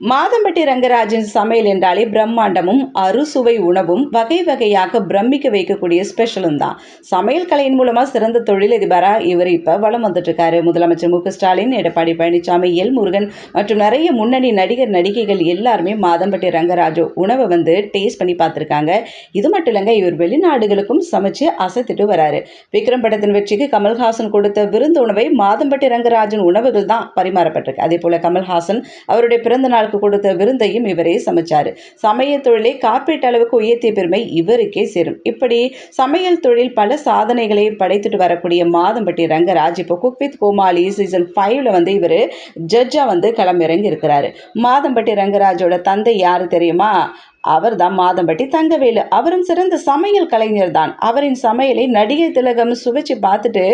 மாதம்பட்டி ரங்கராஜன் சமையல் என்றாலே பிரம்மாண்டமும் அறுசுவை உணவும் வகை வகையாக பிரமிக்க வைக்கக்கூடிய ஸ்பெஷலும் தான். சமையல் கலையின் மூலமாக சிறந்த தொழிலதிபராக இவர் இப்போ வளம் வந்துட்டுருக்காரு. முதலமைச்சர் மு ஸ்டாலின் எடப்பாடி பழனிசாமி எல் முருகன் மற்றும் நிறைய முன்னணி நடிகர் நடிகைகள் எல்லாருமே மாதம்பட்டி ரங்கராஜு உணவை வந்து டேஸ்ட் பண்ணி பார்த்துருக்காங்க. இது மட்டும் இல்லைங்க இவர் வெளிநாடுகளுக்கும் சமைச்சு அசைத்துட்டு வராரு. விக்ரம் படத்தின் வெற்றிக்கு கமல்ஹாசன் கொடுத்த விருந்து உணவை மாதம்பட்டி ரங்கராஜன் உணவுகள் தான் பரிமாறப்பட்டிருக்கு. அதே போல் கமல்ஹாசன் அவருடைய பிறந்தநாள் நாள் கொடுத்த விருந்தையும் இவரே சமைச்சாரு. சமையல் தொழிலை காப்பீட்டு அளவுக்கு உயர்த்திய பெருமை இவருக்கே சேரும். இப்படி சமையல் தொழில் பல சாதனைகளை படைத்துட்டு வரக்கூடிய மாதம்பட்டி ரங்கராஜ் இப்போ குக் வித் கோமாளி சீசன் ஃபைவ்ல வந்து இவர் ஜட்ஜா வந்து களமிறங்கி இருக்கிறாரு மாதம்பட்டி ரங்கராஜோட தந்தை யாரு தெரியுமா? அவர் தான் மாதம்பட்டி தங்கவேலு. அவரும் சிறந்த சமையல் கலைஞர் தான். அவரின் சமையலை நடிகை திலகம் சுவைச்சு பார்த்துட்டு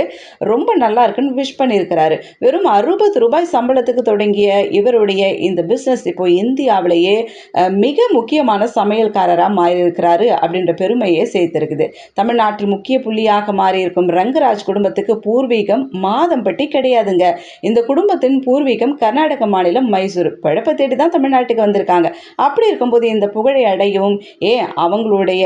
ரொம்ப நல்லா இருக்குன்னு விஷ் பண்ணியிருக்கிறாரு. வெறும் அறுபது ரூபாய் சம்பளத்துக்கு தொடங்கிய இவருடைய இந்த பிஸ்னஸ் இப்போ இந்தியாவிலேயே மிக முக்கியமான சமையல்காரராக மாறியிருக்கிறாரு அப்படின்ற பெருமையை சேர்த்திருக்குது. தமிழ்நாட்டில் முக்கிய புள்ளியாக மாறியிருக்கும் ரங்கராஜ் குடும்பத்துக்கு பூர்வீகம் மாதம்பட்டி கிடையாதுங்க. இந்த குடும்பத்தின் பூர்வீகம் கர்நாடக மாநிலம் மைசூர். பழப்பை தேடி தான் தமிழ்நாட்டுக்கு வந்திருக்காங்க. அப்படி இருக்கும்போது இந்த புகழை அடையும். ஏன் அவங்களுடைய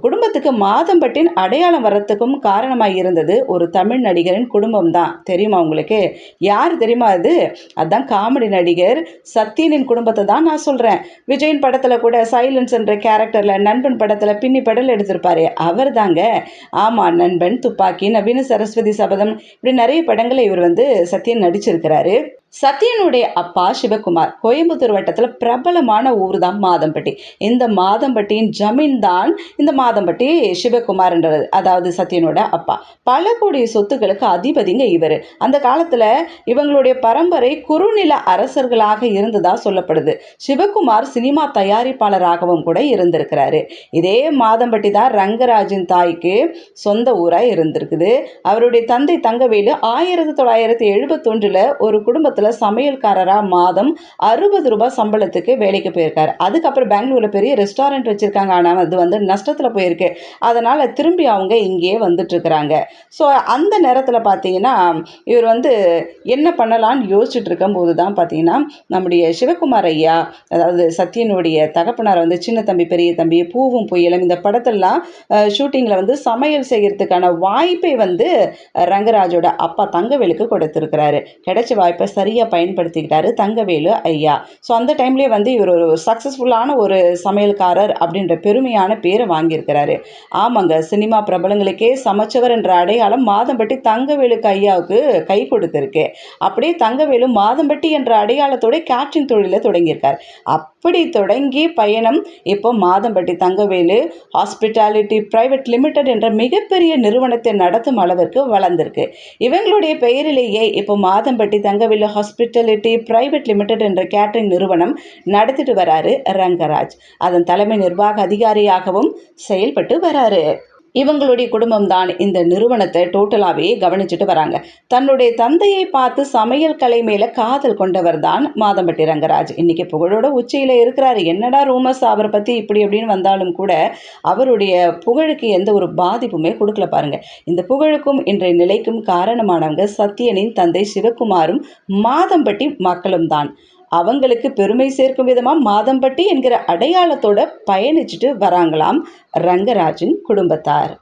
குடும்பத்துக்கு மாதம்பட்டின் அடையாளம் வரத்துக்கும் காரணமாக இருந்தது ஒரு தமிழ் நடிகரின் குடும்பம் தான் தெரியுமா உங்களுக்கு? யார் தெரியுமா அது? அதுதான் காமெடி நடிகர் சத்யனின் குடும்பத்தை தான் நான் சொல்கிறேன் விஜயின் படத்தில் கூட சைலன்ஸ் என்ற கேரக்டரில் நண்பன் படத்தில் பின்னி படல் எடுத்திருப்பாரு. அவர் தாங்க. ஆமாம் நண்பன் துப்பாக்கி நவீன சரஸ்வதி சபதம் இப்படி நிறைய படங்களை இவர் வந்து சத்யன் நடிச்சிருக்கிறாரு. சத்யனுடைய அப்பா சிவகுமார் கோயம்புத்தூர் வட்டத்தில் பிரபலமான ஊர் தான் மாதம்பட்டி. இந்த மாதம்பட்டியின் ஜமீன் தான் இந்த மாதம்பட்டி சிவகுமார்ன்றது அதாவது சத்யனோட அப்பா. பல கோடி சொத்துக்களுக்கு அதிபதிங்க இவர். அந்த காலத்தில் இவங்களுடைய பரம்பரை குறுநில அரசர்களாக இருந்ததா சொல்லப்படுது. சிவகுமார் சினிமா தயாரிப்பாளராகவும் கூட இருந்திருக்கிறாரு. இதே மாதம்பட்டி தான் ரங்கராஜின் தாய்க்கு சொந்த ஊராக இருந்திருக்குது. அவருடைய தந்தை தங்கவேலு ஆயிரத்தி தொள்ளாயிரத்தி எழுபத்தொன்றில் ஒரு குடும்பத்தை குடும்பத்தில் சமையல்காரராக மாதம் அறுபது ரூபாய் சம்பளத்துக்கு வேலைக்கு போயிருக்காரு. அதுக்கப்புறம் பெங்களூரில் பெரிய ரெஸ்டாரண்ட் வச்சுருக்காங்க. ஆனால் அது வந்து நஷ்டத்தில் போயிருக்கு. அதனால் திரும்பி அவங்க இங்கேயே வந்துட்டுருக்குறாங்க. ஸோ அந்த நேரத்தில் பார்த்தீங்கன்னா இவர் வந்து என்ன பண்ணலான்னு யோசிச்சுட்டு இருக்கும்போது தான் பார்த்தீங்கன்னா நம்முடைய சிவகுமார் ஐயா அதாவது சத்யனுடைய தகப்பனார் வந்து சின்ன தம்பி பெரிய தம்பி பூவும் புயலும் இந்த படத்தெல்லாம் ஷூட்டிங்கில் வந்து சமையல் செய்கிறதுக்கான வாய்ப்பை வந்து ரங்கராஜோட அப்பா தங்கவேலுக்கு கொடுத்துருக்கிறாரு. கிடைச்ச வாய்ப்பை சரி சரியாக பயன்படுத்திக்கிட்டாரு தங்கவேலு ஐயா. ஸோ அந்த டைம்லேயே வந்து இவர் ஒரு சக்ஸஸ்ஃபுல்லான ஒரு சமையல்காரர் அப்படின்ற பெருமையான பேரை வாங்கியிருக்கிறாரு. ஆமாங்க சினிமா பிரபலங்களுக்கே சமைச்சவர் என்ற அடையாளம் மாதம்பட்டி தங்கவேலுக்கு ஐயாவுக்கு கை கொடுத்துருக்கு. அப்படியே தங்கவேலு மாதம்பட்டி என்ற அடையாளத்தோட கேட்ரிங் தொழிலை தொடங்கியிருக்கார். அப்படி தொடங்கி பயணம் இப்போ Madhampatti Thangavelu hospitality private limited என்ற மிகப்பெரிய நிறுவனத்தை நடத்தும் அளவிற்கு வளர்ந்திருக்கு. இவங்களுடைய பெயரிலேயே இப்போ Madhampatti Thangavelu hospitality private limited என்ற கேட்டரிங் நிறுவனம் நடத்திட்டு வராரு ரங்கராஜ். அதன் தலைமை நிர்வாக அதிகாரியாகவும் செயல்பட்டு வராரு. இவங்களுடைய குடும்பம் தான் இந்த நிறுவனத்தை டோட்டலாகவே கவனிச்சுட்டு வராங்க. தன்னுடைய தந்தையை பார்த்து சமையல் கலை மேலே காதல் கொண்டவர் தான் மாதம்பட்டி ரங்கராஜ். இன்னைக்கு புகழோட உச்சியில் இருக்கிறாரு. என்னடா ரூமர்ஸ் அவரை பற்றி இப்படி அப்படின்னு வந்தாலும் கூட அவருடைய புகழுக்கு எந்த ஒரு பாதிப்புமே கொடுக்கல பாருங்க. இந்த புகழுக்கும் இன்றைய நிலைக்கும் காரணமானவங்க சத்யனின் தந்தை சிவகுமாரும் மாதம்பட்டி மக்களும் தான் அவங்களுக்கு பெருமை சேர்க்கும் விதமாக மாதம்பட்டி என்கிற அடையாளத்தோட பயணிச்சுட்டு வராங்களாம் ரங்கராஜின் குடும்பத்தார்.